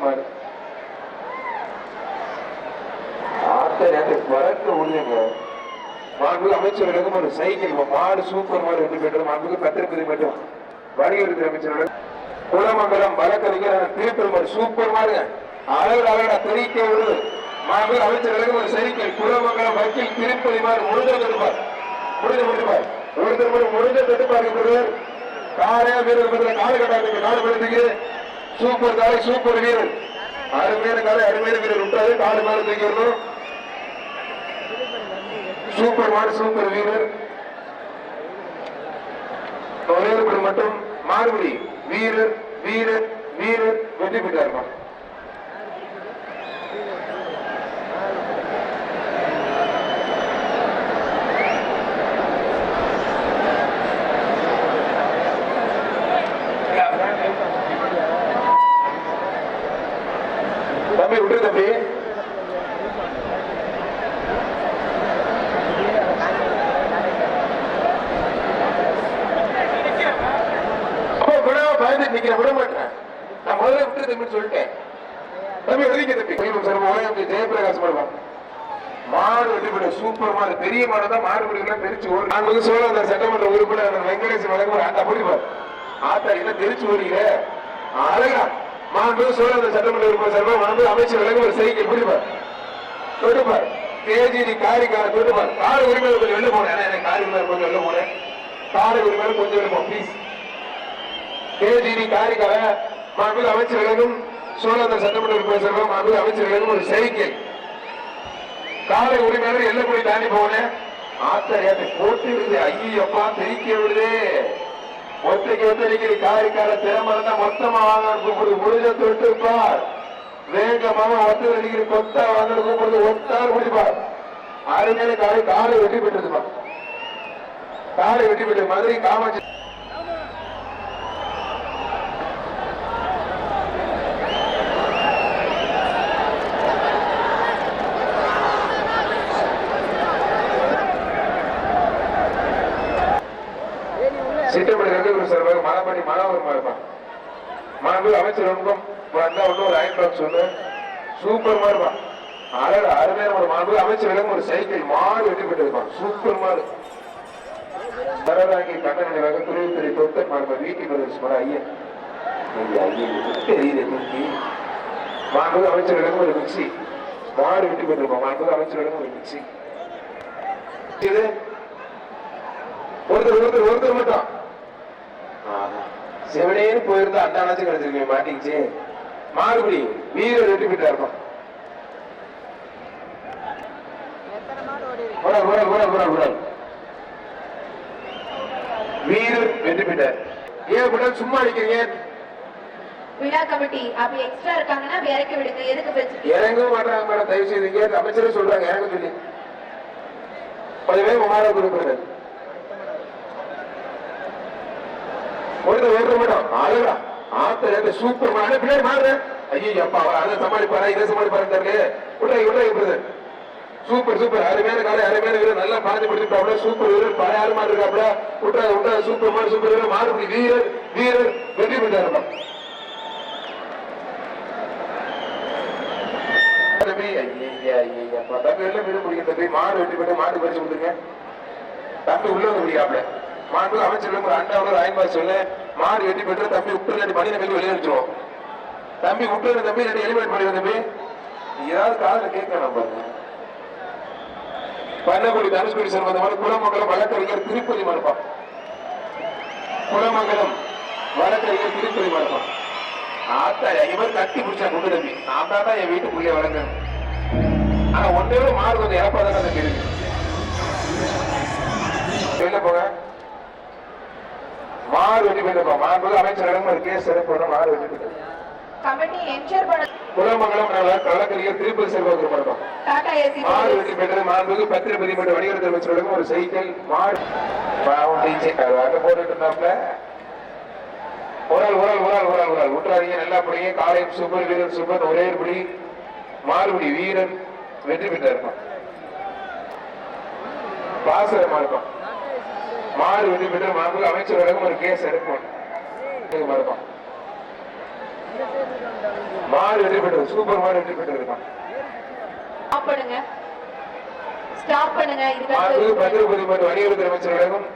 மாடு ஆத்த மாண்புக்கு அமைச்சர்களுக்கும் ஒரு சைக்கிள் மாடு சூப்பர் மாடு ரெண்டு மாண்புக்கு பத்திரப்பதி மட்டும். வணிகத்துறை அமைச்சர்கள் குளமங்கலம் வழக்கறிஞர் சூப்பர் அழகு அழகா தெரிவிக்க விடுது மாண்புக்கு அமைச்சர்களுக்கும் ஒரு சைக்கிள் குளமங்கலம் வக்கீல் திருப்பதி மாடு முடிஞ்ச தடுப்பார் முடிஞ்ச முடிப்பார் ஒருத்தர் முடிஞ்ச தடுப்பார் காரே வீரர் பத்திர சூப்பர் காலை சூப்பர் வீரர். அருமையான காலை அருமையான வீரர். விட்டாரு காலு மேல தூக்கிடணும். சூப்பர் மாடு சூப்பர் வீரர். ஒரே மட்டும் மாறுபடி வீரர் வீரர் வீரர். வெற்றி பெற்றாருமா? தம்பி விட்டு தம்பி. பயந்து நிக்கிறேன் விட மாட்டேன். நான் முதல்ல விட்டு தம்பின்னு சொல்லிட்டேன். தம்பி ஒதுக்கி தம்பி. கையில் சார் ஓயம் ஜெயபிரகாஷ் பண்ணுவான் மாடு வெட்டி போட சூப்பர் மாடு. பெரிய மாடு தான் மாடு பிடிக்கலாம் தெரிச்சு ஓடி. நான் வந்து சொல்ல அந்த சட்டமன்ற உறுப்பினர் வெங்கடேஷ் வழக்கம் அந்த பிடிப்பார் ஆத்தா என்ன தெரிச்சு ஓடுகிற அழகா. மாண்பு சொல்ல சட்டமன்ற உறுப்பினர் சார் மாண்பு அமைச்சர் விலங்குவர் ஒரு சைக்கிள் பிடிப்பார் தொட்டுப்பார். கேஜிடி காரிக்கார தொட்டுப்பார். கார் உரிமையில கொஞ்சம் வெளில போனேன் ஏன்னா எனக்கு கார் கொஞ்சம் வெளில போனேன் கார் உரிமையில கொஞ்சம் வெளில போ ப்ளீஸ் கேஜிடி காரிக்கார மாண்பு அமைச்சர்களும் சோழந்தர் சட்டமன்ற உறுப்பினர் சார் மாண்பு விலங்கும் ஒரு சைக்கிள் காலை உரிமையாளர் எல்லைக்குடி தாண்டி போனேன் ஆத்தரியாத்தை போட்டு விடுது ஐயப்பா தெரிக்க விடுதே. ஒத்தைக்கு ஒத்தடிக்கிற காரிக்கார திறமை இருந்தா மொத்தமா வாங்க கூப்பிடுது. முடிஞ்ச தொட்டு வேகமாக ஒத்த அடிக்கிற கொத்தா வாங்க கூப்பிடுது. ஒத்தார் குடிப்பார் அருமையான காலை காலை வெட்டி பெற்றதுப்பா காலை வெட்டி பெற்று மதுரை காமாட்சி ரெண்டு சார்பாக மலைப்படி மனோகரமா இருப்பான் மாண்பு அமைச்சர் ஒன்றும் வந்தா ஒன்றும் ஒரு அயன் பாக்ஸ் ஒன்று சூப்பர் இருப்பான் அழகு அருமையான ஒரு மாண்பு அமைச்சர்களும் ஒரு சைக்கிள் மாடு வெட்டிப்பட்டு இருப்பான் சூப்பர் மாடு. தரதாங்கி கண்ண நினைவாக துணிவு பெரிய தொட்ட மாண்பு வீட்டுக்கு வந்து சுமார் ஐயன். ஐயன், தெரியுது தூக்கி மாண்பு அமைச்சரிடம் ஒரு மிக்சி மாடு வெட்டி பெற்றிருப்பான் மாண்பு அமைச்சரிடம் ஒரு மிக்சி இது? ஒருத்தர் ஒருத்தர் செவனேன்னு போயிருந்தா அண்டானாச்சும் கிடைச்சிருக்கேன் மாட்டிக்கிச்சு. மாறுபடி வீரர் வெற்றி பெற்றா இருக்கும் வீரர் வெற்றி பெற்றார். ஏன் உடல் சும்மா அடிக்கிறீங்க? விழா கமிட்டி எக்ஸ்ட்ரா இருக்காங்கன்னா இறக்கி விடுங்க. எதுக்கு இறங்கவும் மாட்டாங்க மேடம் தயவு செய்து அமைச்சரே சொல்றாங்க இறங்க சொல்லி. கொஞ்சம் பேர் மாற கொடுக்குறது ஒருத்தர் ஒருத்தர் அழகா சூப்பர் மாடு பின்னாடி மாறு ஐயோ அப்பா அவர் அதை சமாளிப்பாரா? இதை சமாளிப்பாரு விட்றாங்க விட்றாங்க பிரதர் சூப்பர் சூப்பர் அருமையான காலை அருமையான வீரர். நல்லா பாஞ்சு முடிச்சுட்டாப்ல சூப்பர் வீரர். பழைய மாடு இருக்காப்ல விட்றாங்க விட்றாங்க சூப்பர் மாடு சூப்பர் வீரர். மாறுபடி வீரர் வீரர். வெற்றி பெற்றாருப்பா மாடு வெட்டி போட்டு மாடு பறிச்சு விட்டுருங்க தம்பி உள்ள வந்து பிடிக்காப்ல மாடு அமைச்சர் ஒரு அண்டா ஒரு ஐம்பது சொல்லு. மாடு வெட்டி பெற்று தம்பி விட்டு இல்லாட்டி மணியை கல்வி வெளியே வச்சிருவோம் தம்பி விட்டு தம்பி ரெண்டு எலிமினேட் பண்ணிடுவோம் தம்பி. ஏதாவது காதுல கேட்கணும் பாருங்க பண்ணக்குடி தனுஷ்குடி சம்பந்தமான குளமங்கலம் வழக்கறிஞர் திருப்பதி மறுப்பான் குளமங்கலம் வழக்கறிஞர் திருப்பதி மறுப்பான் ஆத்தா இவர் கட்டி பிடிச்சா கொண்டு தம்பி. நான் தான் என் வீட்டுக்குள்ளே வளர்ங்க ஆனா ஒன்னே மாறு மாடு கொஞ்சம் இறப்பாதான் தான் சொல்ல இருக்கு வெளில போங்க. வெட்டி போயிருப்பா மாடு அமைச்சரிடம் ஒரு கேஸ் குலமங்கலம் வழக்கறிஞர் திருப்பதி செல்வாக்கு மறுப்பான் டாடா ஏசி மாடு வெட்டி பெற்றது. மாண்புக்கு பத்திரப்பதி மற்றும் அமைச்சர்களுக்கும் ஒரு சைக்கிள் அங்க போட்டுட்டு இருந்தாப்ல. உரல் உரல் உரல் உரல் உரல். விட்டுறாதீங்க நல்லா படிங்க. காலையும் சூப்பர் வீரர் சூப்பர் ஒரே படி. மாறுபடி வீரன் வெற்றி பெற்றா பாசரமா இருப்பான் மாடு வெற்றி பெற்ற மாண்புக்கு அமைச்சர்களுக்கும் ஒரு கேஸ் எடுப்போம். மாடு வெற்றி பெற்றது சூப்பர் மாடு வெற்றி ஸ்டாப் பண்ணுங்க. ஸ்டாப் பண்ணுங்க. பத்திரபதி மற்றும் வணிகத்துறை அமைச்சர்களும்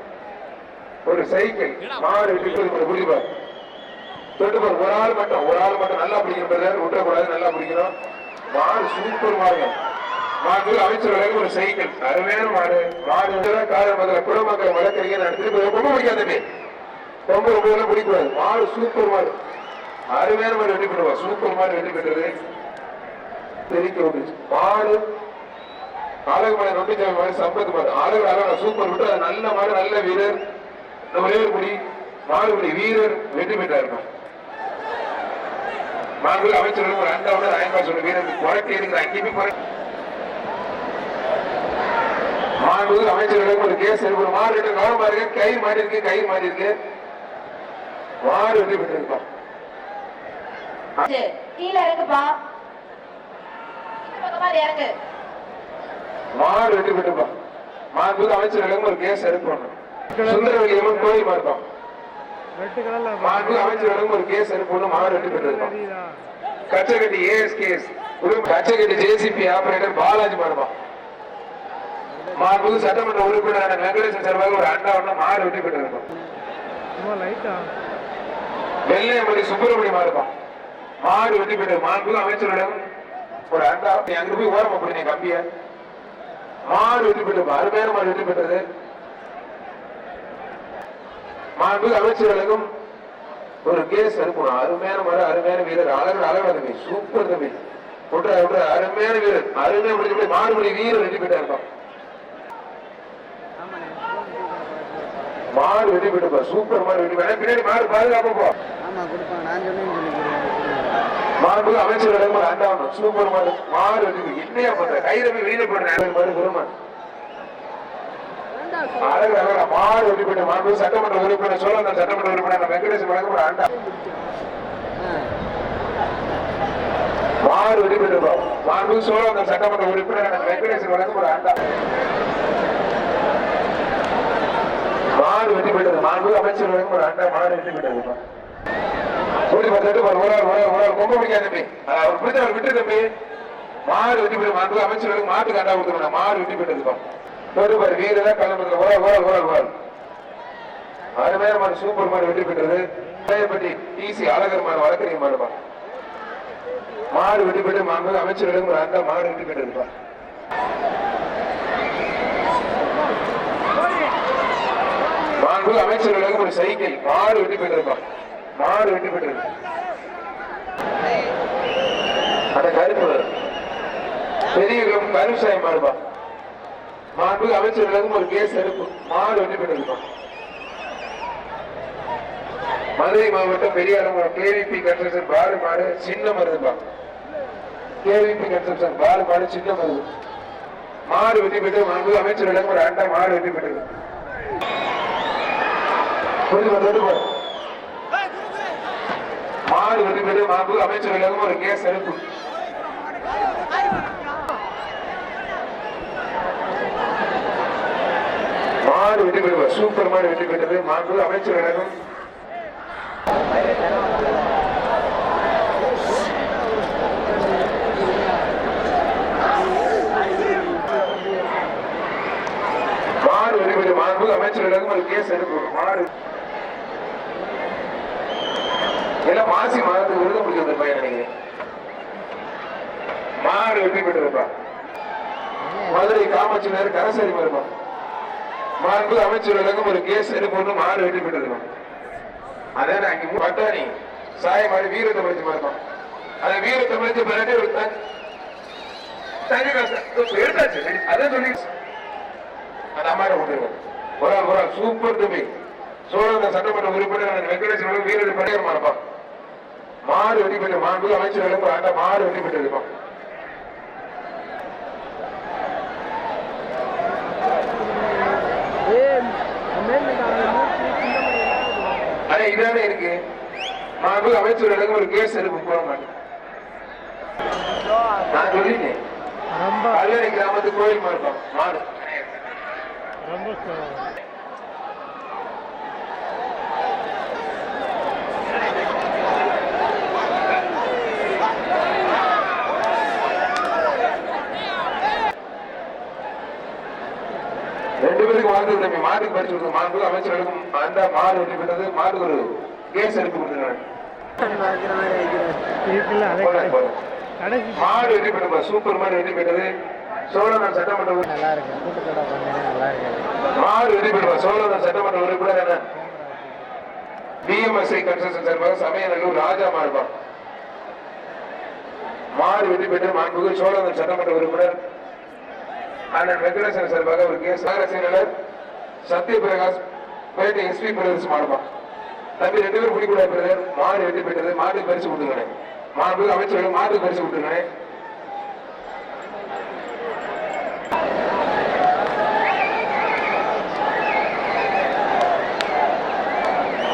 ஒரு சைக்கிள் மாடு வெற்றி பெற்றது புரியுவார் தொட்டுப்பார் ஒரு ஆள் மட்டும் ஒரு ஆள் மட்டும் நல்லா பிடிக்கணும் பிரதர் விட்டுறக்கூடாது நல்லா பிடிக்கணும். மாடு சூப்பர் மாடு மாடு அமைச்சர்களுக்கு ஒரு சைக்கிள். அருமையான மாடு. மாடு கால மக்கள் குடும்பக்கள் வளர்க்குறீங்க நான் ரொம்ப பிடிக்காத ரொம்ப ரொம்ப எல்லாம் பிடிக்கூடாது. மாடு சூப்பர் மாடு. அருமையான மாடு வெற்றி பெறுவா சூப்பர் மாடு வெற்றி பெற்றது. தெரிவிக்க விட்டுச்சு மாடு. ஆளுக்கு மேல நம்பிக்கை மாதிரி சம்பத்து மாடு. ஆளுக்கு அழகா சூப்பர் விட்டு அது நல்ல மாடு நல்ல வீரர். நம்ம குடி. மாடுபடி வீரர் வெற்றி பெற்றார் மாண்பு அமைச்சர்கள் ஒரு அண்டாவோட ராயன்பா சொன்ன வீரர் குறைக்க இருக்கிற அங்கேயுமே குறை மாண்பு அமைச்சர்களுக்கு ஒரு கேஸ் ஒரு மாடு இருக்கு கவனமா இருக்கு கை மாறி இருக்கு கை மாறி இருக்கு மாடு வெற்றி பெற்றிருப்பான் கீழே இறங்குப்பா. இறங்கு. மாடு வெற்றி பெற்றிருப்பான் மாண்பு அமைச்சர்களுக்கு ஒரு கேஸ் எடுக்கணும் சுந்தரவெளியம்மன் கோயில் மார்க்கம். ரெட்டு கலர்ல மாண்பு அமைச்சர்களும் ஒரு கேஸ் அனுப்பணும் மாடு வெற்றி தெரியுதா Kachaikatti as case கச்சகட்டி JCB operator Balaji மாடுமா மாண்பு சட்டமன்ற உறுப்பினர் வெங்கடேசன் சார்பாக ஒரு அண்டா ஒண்ணு மாடு வெற்றி பெற்றிருக்கோம். வெள்ளையமணி சுப்பிரமணியம் மாடுமா மாடு வெற்றி பெற்ற மாண்பு அமைச்சரிடம் ஒரு அண்டா. நீ அங்க போய் ஓரமா போடு நீ கம்பிய. மாடு வெற்றி பெற்று அருமையான மாடு வெற்றி பெற்றது. மாண்பு அமைச்சர்களுக்கும் ஒரு கேஸ் அனுப்பணும். அருமையான மாடு அருமையான வீரர். அழகு அழகு தம்பி சூப்பர் தம்பி விட்ற விட்ற அருமையான வீரர். அருமையா முடிஞ்சு மாடுபடி வீரர் வெற்றி பெற்றா இருப்பான் மாடு பெற்றுப்பா சூப்பர் மாடு பெற்ற பின்னாடி மாடு பாதுகாப்பா மாண்பு அமைச்சர்களிடம் ஒரு அண்டாவணும் சூப்பர் மாடு. மாடு என்னையா பண்ற? கையில போய் வெளியில போடுற மாடு அழகு அழகா. மாடு சட்டமன்ற உறுப்பினர் சோழன் சட்டமன்ற உறுப்பினர். வெங்கடேசன் வழங்க ஒரு அண்டா மாடு வெற்றி பெற்ற மாண்பு சோழன் சட்டமன்ற உறுப்பினர். வெங்கடேசன் வழங்க ஒரு அண்டா மாடு வெட்டி விட்டது. மாண்பு அமைச்சர் ஒரு அண்டா மாடு வெற்றி பெற்றது ஓடி பார்த்துட்டு ஒரு ஒரு ஆள், ஒரு ஒரு கொம்ப பிடிக்காத தம்பி. அவர் பிடிச்ச அவர் விட்டு தம்பி. மாடு வெட்டி போய் மாடு அமைச்சர்களுக்கு மாட்டு கண்டா கொடுத்துருவோம் மாடு வெட்டி போயிட்டு ஒரு பாரு வீரரா கலந்து ஒரு ஆள், ஒரு ஆள், ஒரு ஆள், ஒரு அருமையான மாடு சூப்பர் மாடு வெட்டி பெற்றது பட்டி ஈசி அழகர் மாடு வழக்கறிஞர் மாடுப்பா மாடு வெட்டி பெற்று மாண்பு அமைச்சர்களுக்கு ஒரு அண்டா மாடு வெட்டி பெற்றதுப்பா மாண்பு அமைச்சர்களுக்கு ஒரு சைக்கிள் மாடு வெட்டி பெற்றிருப்பா மாடு வெட்டி பெற்றது அந்த கருப்பு பெரிய கருப்பு கருசாயம் மாறுபா மாண்பு அமைச்சர்களுக்கும் ஒரு கேஸ் எடுப்பு மாடு வெட்டி பெற்றிருப்பா மதுரை மாவட்டம் பெரியாரம் கேவிபி கன்ஸ்ட்ரக்ஷன் பாரு மாடு சின்ன மருதுப்பா. கேவிபி கன்ஸ்ட்ரக்ஷன் பாரு மாடு சின்ன மருது. மாடு வெட்டி பெற்று மாண்பு அமைச்சர்களுக்கும் ஒரு அண்டா மாடு வெட்டி பெற்றது மாடு வெட்டி பெற்று மாண்பு அமைச்சர்களுக்கும் ஒரு கேஸ் மாடு சூப்பர் மாடு பெற்றது மாண்பு மாடு மாண்பு அமைச்சர்களுக்கும் ஒரு கேஸ் எடுப்பு மாடு எல்லாம் மாசி மாதத்துக்கு விருது முடிக்க வந்த நினைக்கிறேன் மாடு வெற்றி பெற்றிருப்பா மதுரை காமச்சினர் கரசரி வருமா மாண்பு அமைச்சர்களுக்கும் ஒரு கேஸ் எடுக்கணும் மாடு வெற்றி பெற்றிருக்கோம் அதே நான் இங்க பட்டாணி சாய மாடு வீரத்தை படிச்சு மாறும் அந்த வீரத்தை படிச்சு பிறகு ஒரு தனி- தனி எடுத்தாச்சு. அதே சொல்லி அந்த அம்மாவை கொண்டிருக்கோம் ஒரு ஆள் ஒரு ஆள் சூப்பர் தம்பி. சோழந்த சட்டமன்ற உறுப்பினர் வெங்கடேஸ்வரன் வீரர் படையர் மாறுப்பான். மாடு வெட்டி பெற்ற மாண்பு அமைச்சர்களுக்கு ஒரு ஆண்டா மேல் சின்ன ஆனா இதானே இருக்கு? மாண்பு அமைச்சர்களுக்கு ஒரு கேஸ் எடுப்பு போட மாட்டேன். நான் சொல்லிட்டேன். கல்லணை கிராமத்து கோயில் மார்க்கம். மாடு ரொம்ப slow. வாழ்த்து தம்பி மாட்டுக்கு பரிசு கொடுத்து மாண்பு அமைச்சர்களுக்கும் அந்த மாடு வெற்றி பெற்றது மாட்டுக்கு ஒரு கேஸ் எடுத்து கொடுத்துருக்காங்க மாடு வெற்றி பெற்றது சூப்பர் மாடு வெற்றி பெற்றது. சட்டமன்ற உறுப்பினர் நல்லா இருக்கு மாடு வெற்றி சட்டமன்ற உறுப்பினர் என்ன? பிஎம்எஸ்ஐ கன்ஸ்ட்ரக்ஷன் சார்பாக சமயநல்லூர் ராஜா மார்பா மாடு வெற்றி பெற்று மாண்புக்கு சோழநாடு சட்டமன்ற உறுப்பினர் அண்ணன் வெங்கடேசன் சார்பாக ஒரு கேஸ் செயலாளர் சத்யபிரகாஷ் பேட்டை எஸ்பி பிரதர்ஸ் மாடுமா. தம்பி ரெண்டு பேரும் பிடிக்கூடாது பிரதர் மாடு வெற்றி போயிட்டது. மாட்டுக்கு பரிசு கொடுத்துருங்க மாடு அமைச்சர்கள் மாட்டுக்கு பரிசு கொடுத்துருக்கேன்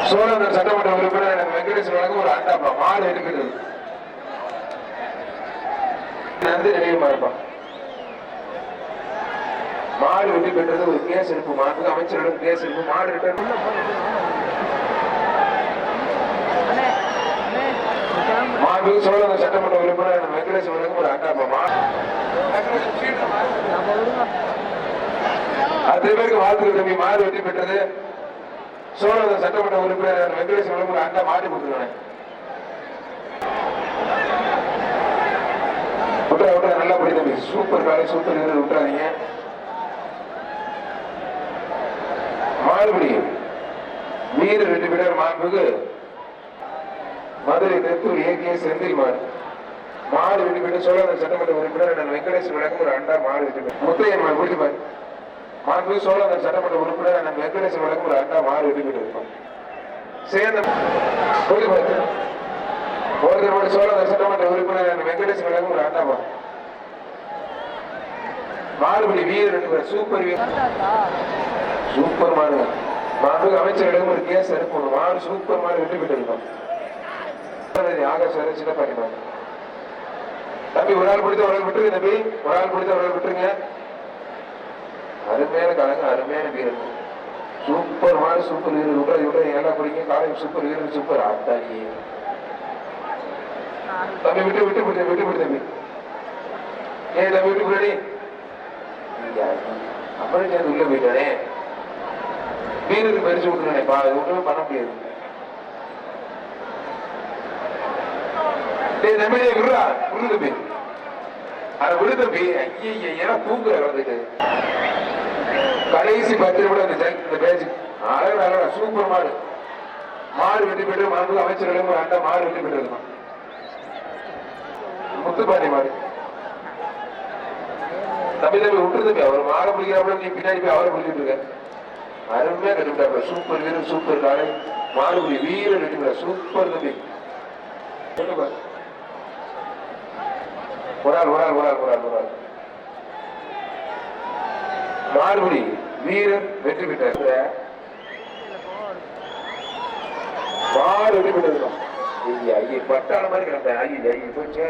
சோழநாடு சட்டமன்ற உறுப்பினர் எனக்கு வெங்கடேசன் வழங்க ஒரு ஆட்டாப்பா மாடு எடுக்கிறது நன்றி நினைவுமா இருப்பான் மாடு வெட்டி பெற்றது ஒரு கேஸ் எடுப்பு மாட்டுக்கு அமைச்சரிடம் கேஸ் எடுப்பு மாடு ரிட்டர்ன் மாண்பு சோழக சட்டமன்ற உறுப்பினர் வெங்கடேசன் ஒரு அட்டாப்பா மாடு அத்தனை பேருக்கு வாழ்த்து தம்பி. மாடு வெட்டி பெற்றது சோழக சட்டமன்ற உறுப்பினர் வெங்கடேசன் ஒரு அக்கா மாடு கொடுத்துருவேன் விட்டுறா விட்டுறா நல்லா படி தம்பி. சூப்பர் காலை சூப்பர் விட்டுறாதீங்க மாறுபடியும் வீரர் ரெண்டு பேர் மாண்புக்கு மதுரை தெற்கூர் ஏகே செந்தில் மாடு மாடு வெற்றி பெற்று சோழக சட்டமன்ற உறுப்பினர் நான் வெங்கடேசன் வழங்கும் ஒரு அண்டா மாடு விட்டு பெற்று முத்தையன் மாடு பிடிச்சு பாரு மாண்பு சோழக சட்டமன்ற உறுப்பினர் நான் வெங்கடேசன் விளக்கம் ஒரு அண்டா மாடு வெற்றி பெற்று இருப்பான் சேர்ந்த ஒருத்தர் மட்டும் சட்டமன்ற உறுப்பினர் நான் வெங்கடேசன் விளக்கம் ஒரு அண்டா மாடு. மாறுபடி வீரர் ரெண்டு சூப்பர் வீரர். சூப்பர் மாடு. மாண்பு அமைச்சரிடம் ஒரு கேஸ் அனுப்பணும். மாடு சூப்பர் மாடு விட்டு பெற்று இருக்கோம் ஆகாஷ் வேற சின்ன தம்பி ஒரு ஆள் பிடித்த ஒரு ஆள் விட்டுருங்க தம்பி. ஒரு ஆள் பிடித்த ஒரு ஆள் விட்டுருங்க. அருமையான கலங்க அருமையான வீரர். சூப்பர் மாடு சூப்பர் வீரர். விட்டுறது விட்டுறது நல்லா குடிங்க காலையில் சூப்பர் வீரர் சூப்பர் ஆத்தாடி தம்பி விட்டு விட்டு விட்டு விட்டு விட்டு தம்பி. ஏன் தம்பி விட்டு பின்னாடி அப்புறம் உள்ள போயிட்டானே. வீரருக்கு பரிசு விட்டுருனே பா அது ஒண்ணுமே பண்ண முடியாது. டேய் தம்பி டேய் விடுறா. விடு தம்பி. அட விடு தம்பி. ஐயா ஏன்னா தூக்குற வந்துட்டு கடைசி பத்து கூட அந்த ஜெல் இந்த பேஜ். அழகு அழகா சூப்பர் மாடு. மாடு வெட்டி பெற்று மாண்பு அமைச்சர்களும் ஒரு மாடு வெட்டி பெற்றிருக்கான் முத்துப்பாண்டி மாடு. தம்பி தம்பி விட்டுரு தம்பி. அவர் மாலை பிடிக்கிறாப்புல நீ பின்னாடி போய் அவரை பிடிச்சிட்டு இருக்க. அருமையா கட்டுவிட்டாப்புல சூப்பர் வீரர் சூப்பர் காலை மாடுபுடி வீரர் கட்டுவிட சூப்பர் தம்பி ஒரு ஆள் ஒரு ஆள் ஒரு ஆள் ஒரு ஆள் ஒரு ஆள். மாடுபுடி வீரர் வெற்றி பெற்றார். மாடு வெற்றி பெற்றிருக்கோம் ஐயா ஐயா பட்டாள மாதிரி கிடந்தேன் ஐயா ஐயா போச்சே.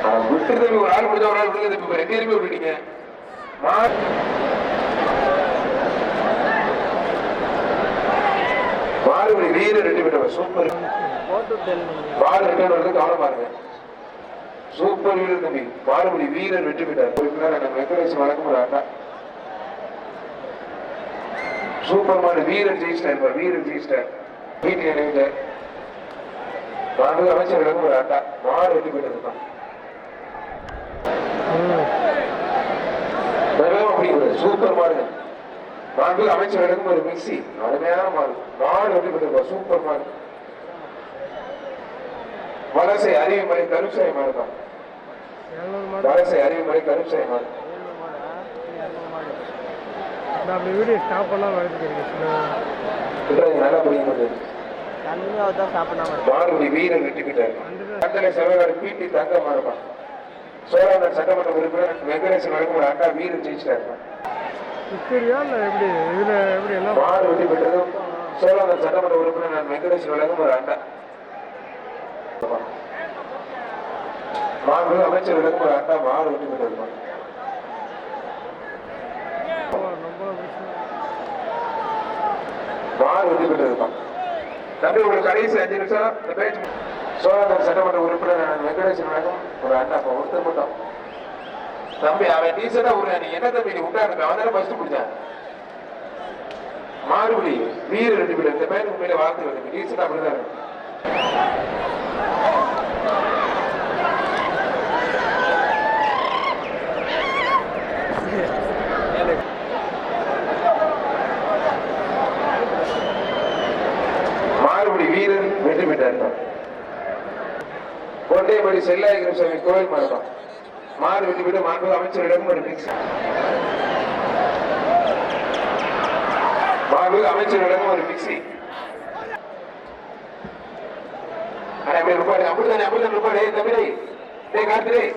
ஆ, விட்டு தம்பி ஒரு ஆள் முடிஞ்ச ஒரு ஆள் விடுங்க தம்பி ரெண்டு பேருமே விட்டுட்டீங்க மாடு வீர வீரர் ரெண்டு பேரும் சூப்பர் பால் ரிட்டர்ன் வந்து கவனம் பாருங்க சூப்பர் வீரர் தம்பி மாடுபடி வீரர் வெற்றி பெற்றார். உறுப்பினர் வெங்கடேஷ் வழக்கம் ஒரு ஆட்டா. சூப்பர் மாடு வீரர் ஜெயிச்சிட்டார் பாரு, வீரர் ஜெயிச்சிட்டார். வீட்டில் நினைவிட்டார் அமைச்சர் வழக்கம் ஒரு ஆட்டா. மாடு வெற்றி பெற்றிருக்கான் சூப்பர் மாடு. மாண்பு அமைச்சரிடம் ஒரு மிக்சி அருமையான மாடு. மாடு பெற்றிருக்கோம் சூப்பர் மாடு. வலசை அறிவுமலை கருப்சாய் மாடு தான். மாடு வலசை அறிவுமலை கருப்சாய் மாடு மாடா. மாடு அப்படி வீடியோ ஸ்டாப் எடுத்துக்கிறேன் விட்டுறது நல்லா பண்ணாம மாடுபடி வீரர் வெற்றி பெற்றார். கட்டளை சபையாளர் பிடி தங்க மாறுபான் சோழநாடு சட்டமன்ற உறுப்பினர் வெங்கடேசன் வழங்கும் ஒரு அண்டா வீரர் ஜெயிச்சிட்டார் இல்லை எப்படி? இதில் எப்படி எல்லாம்? மாடு வெற்றி பெற்றதும் சோழநாடு சட்டமன்ற உறுப்பினர் நான் வெங்கடேசன் வழங்கும் ஒரு அண்டா மாண்பு அமைச்சர் வழங்கும் ஒரு அண்டா மாடு ரொம்ப பிரச்சனை மாடு தம்பி உங்களுக்கு கடைசி அஞ்சு நிமிஷம். சோழநாடு சட்டமன்ற உறுப்பினர் நான் வெங்கடேசன் வழங்கும் ஒரு அண்டா இப்ப ஒருத்தர் மட்டும். தம்பி அவன் டீசெண்டா ஒரு நீ என்ன தம்பி நீ விட்டாரு அவன் தானே ஃபர்ஸ்ட் பிடிச்சான் மாறுபடி வீர ரெண்டு பேர் இந்த பேர் உண்மையில வாழ்த்து வந்து டீசெண்டா அப்படிதான் இருக்கு. மாறுபடி வீரன் வெற்றி பெற்றார் கோட்டையபடி செல்லாயிரம் சுவாமி கோவில் மரணம் மாறு வெற்றி பெற்று மாண்பு அமைச்சரிடம் ஒரு மிக்ஸ் மாண்பு அமைச்சரிடம் ஒரு மிக்சி அட அப்படித்தானே அப்படித்தான் ரூபாய் தம்பி டேய்.